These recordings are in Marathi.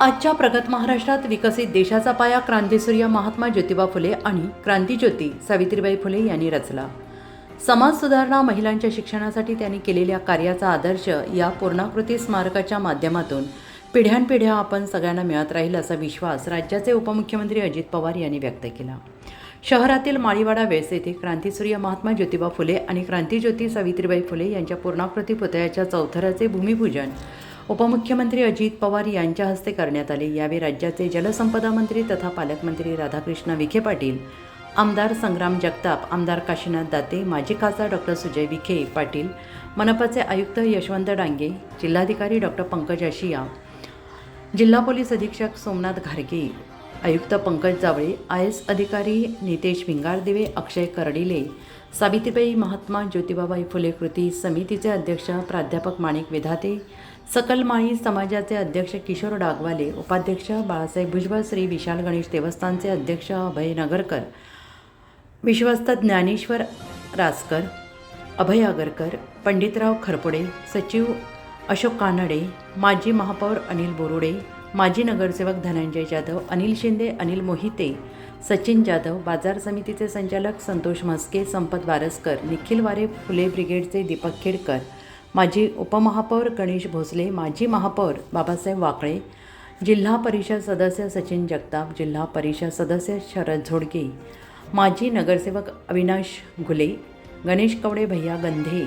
आजच्या प्रगत महाराष्ट्रात विकसित देशाचा पाया क्रांतीसूर्य महात्मा ज्योतिबा फुले आणि क्रांतीज्योती सावित्रीबाई फुले यांनी रचला. समाज सुधारणा महिलांच्या शिक्षणासाठी त्यांनी केलेल्या कार्याचा आदर्श या पूर्णाकृती स्मारकाच्या माध्यमातून पिढ्यानपिढ्या आपण सगळ्यांना मिळत राहील असा विश्वास राज्याचे उपमुख्यमंत्री अजित पवार यांनी व्यक्त केला. शहरातील माळीवाडा वेस येथे क्रांतीसूर्य महात्मा ज्योतिबा फुले आणि क्रांतीज्योती सावित्रीबाई फुले यांच्या पूर्णाकृती पुतळ्याच्या चौथऱ्याचे भूमिपूजन उपमुख्यमंत्री अजित पवार यांच्या हस्ते करण्यात आले. यावेळी राज्याचे जलसंपदा मंत्री तथा पालकमंत्री राधाकृष्ण विखे पाटील आमदार संग्राम जगताप आमदार काशीनाथ दाते माजी खासदार डॉक्टर सुजय विखे पाटील मनपाचे आयुक्त यशवंत डांगे जिल्हाधिकारी डॉक्टर पंकज आशिया जिल्हा पोलीस अधीक्षक सोमनाथ घारगे आयुक्त पंकज जावळे आय एस अधिकारी नितेश भिंगारदिवे अक्षय कर्डिले सावित्रीबाई महात्मा ज्योतिबाबाई फुले कृती समितीचे अध्यक्ष प्राध्यापक माणिक विधाते सकल माळी समाजाचे अध्यक्ष किशोर डागवाले उपाध्यक्ष बाळासाहेब भुजबळ श्री विशाल गणेश देवस्थानचे अध्यक्ष अभय नगरकर विश्वस्त ज्ञानेश्वर रासकर अभय आगरकर पंडितराव खरपुडे सचिव अशोक कानडे माजी महापौर अनिल बोरुडे माजी नगरसेवक धनंजय जाधव अनिल शिंदे अनिल मोहिते सचिन जाधव बाजार समितीचे संचालक संतोष म्हस्के संपत वारसकर निखिल वारे फुले ब्रिगेडचे दीपक खेडकर माजी उपमहापौर गणेश भोसले माजी महापौर बाबासाहेब वाकळे जिल्हा परिषद सदस्य सचिन जगताप जिल्हा परिषद सदस्य शरद झोडके माजी नगरसेवक अविनाश घुले गणेश कवडे भैया गंधे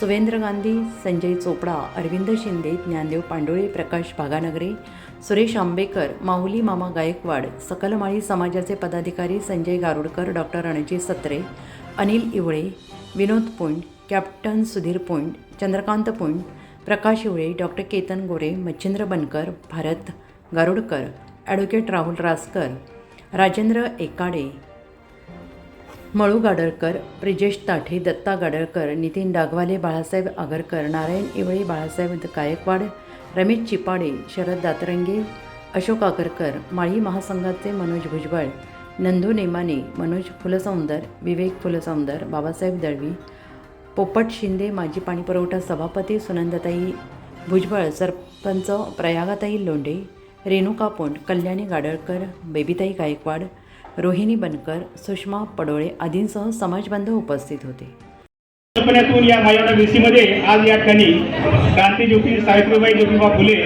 सुवेंद्र गांधी संजय चोपडा अरविंद शिंदे ज्ञानदेव पांडोळे प्रकाश भागानगरे सुरेश आंबेकर माऊली मामा गायकवाड सकलमाळी समाजाचे पदाधिकारी Sanjay Garudkar doctor Ranjit Satre Anil Ivale Vinod Pund captain Sudhir Pund Chandrakant Pund Prakash Hivale doctor Ketan Gore Machhindra Bankar Bharat Garudkar advocate Rahul Raskar Rajendra Ekade Malu Gadarkar Brijesh Tathe Datta Gadarkar Nitin Dagwale Balasaheb Agarkar Narayan Ivale Balasaheb Gaikwad Ramesh Chipade Sharad Datrange Ashok Agarkar Mali महासंघाचे मनोज भुजबळ नंदू नेमाने मनोज फुलसौंदर विवेक फुलसौंदर बाबासाहेब दळवी पोपट शिंदे माजी पाणीपुरवठा सभापती सुनंदताई भुजबळ सरपंच प्रयागाताई लोंढे रेणुका पोंड कल्याणी गाडळकर बेबीताई गायकवाड रोहिणी बनकर सुषमा पडोळे आदींसह समाजबांधव उपस्थित होते. कल्पनेतून या माझ्या मध्ये आज या ठिकाणी क्रांतीज्योती सावित्रीबाई ज्योतिबा फुले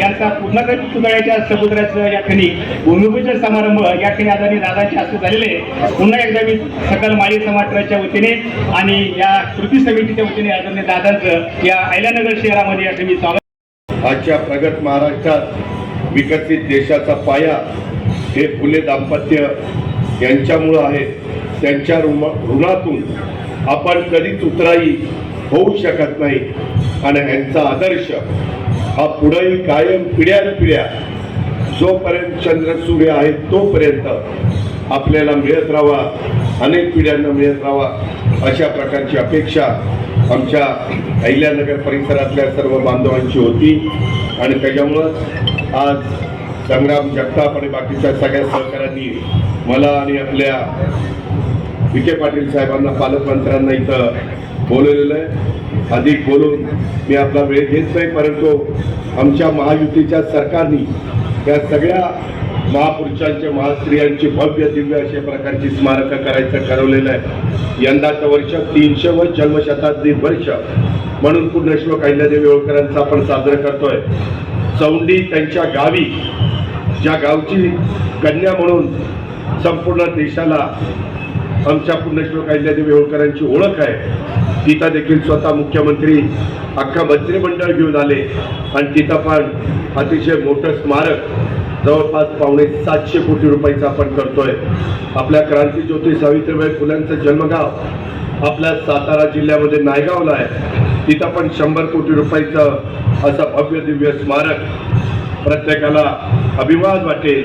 यांचा पूर्णकृत पुतळ्याच्या समुद्राचं या ठिकाणी भूमिपूजन समारंभ या ठिकाणी आदरणीय दादांच्या हस्ते झालेले पुन्हा एकदा मी सकल माळी समाजाच्या वतीने आणि या कृती समितीच्या वतीने आदरणीय दादांचं या अहिल्यानगर शहरामध्ये या ठिकाणी स्वागत आजच्या प्रगत महाराष्ट्रात विकसित देशाचा पाया हे फुले दाम्पत्य यांच्यामुळं आहे त्यांच्या ऋणातून आपण कधीच उतराई होऊ शकत नाही. आणि यांचा आदर्श हा पुढेही कायम पिढ्यान पिढ्या जोपर्यंत चंद्र सूर्य आहे तोपर्यंत आपल्याला मिळत राहावा अनेक पिढ्यांना मिळत राहावा अशा प्रकारची अपेक्षा आमच्या अहिल्यानगर परिसरातल्या सर्व बांधवांची होती. आणि त्याच्यामुळं आज संग्राम जगताप आणि बाकीच्या सगळ्या सहकाऱ्यांनी मला आणि आपल्या विखे पाटील साहेबांना पालकमंत्र्यांना इथं बोलवलेलं आहे. अधिक बोलून मी आपला वेळ घेत नाही परंतु आमच्या महायुतीच्या सरकारने या सगळ्या महापुरुषांचे महास्त्रियांची भव्य दिव्य अशा प्रकारची स्मारकं करायचं ठरवलेलं आहे. यंदाचं वर्ष तीनशे व जन्मशताब्दी वर्ष म्हणून पुण्यश्लोक अहिल्यादेवी होळकरांचं आपण साजरा करतोय. चौंडी त्यांच्या गावी ज्या गावची कन्या म्हणून संपूर्ण देशाला आमच्या पुण्यश्लोक अहिल्यादेवी होळकरांची ओळख आहे. तिथं देखील स्वतः मुख्यमंत्री अख्खा मंत्रिमंडळ घेऊन आले. आणि तिथं पण अतिशय मोठं स्मारक. जवळपास पावणे सातशे कोटी रुपयाचं आपण करतोय. आपल्या क्रांतीज्योती सावित्रीबाई फुल्यांचं जन्मगाव आपल्या सातारा जिल्ह्यामध्ये नायगावला आहे. तिथं पण शंभर कोटी रुपयाचं असं भव्य दिव्य स्मारक प्रत्येकाला अभिमान वाटेल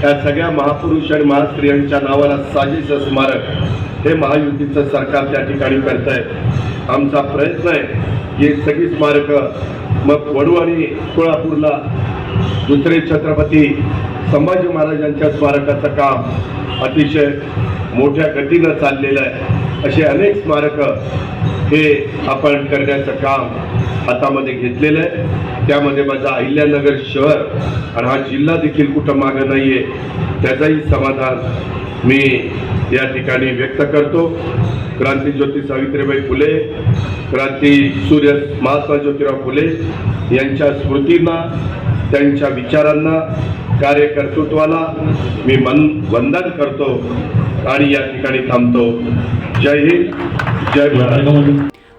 त्या सगळ्या महापुरुष आणि महास्त्रियांच्या नावाला साजेचं स्मारक हे महायुतीचं सरकार त्या ठिकाणी करत आहे आमचा प्रयत्न आहे ही सगळी स्मारकं मग वडू आणि कोळापूरला दुसरे छत्रपती संभाजी महाराजांच्या स्मारकाचं काम अतिशय मोठ्या गतीनं चाललेलं आहे. असे अनेक स्मारकं हे आपण करण्याचं काम हातामध्ये घेतलेलं आहे. त्यामध्ये माझा अहिल्यानगर शहर आणि हा जिल्हा देखील कुठं मागं नाही आहे त्याचाही समाधान मी या ठिकाणी व्यक्त करतो. क्रांती ज्योती सावित्रीबाई फुले क्रांती सूर्य महात्मा ज्योतिराव फुले यांच्या स्मृतींना त्यांच्या विचारांना कार्यकर्तृत्वाला मी मन वंदन करतो आणि या ठिकाणी थांबतो. जय हिंद जय महाराष्ट्र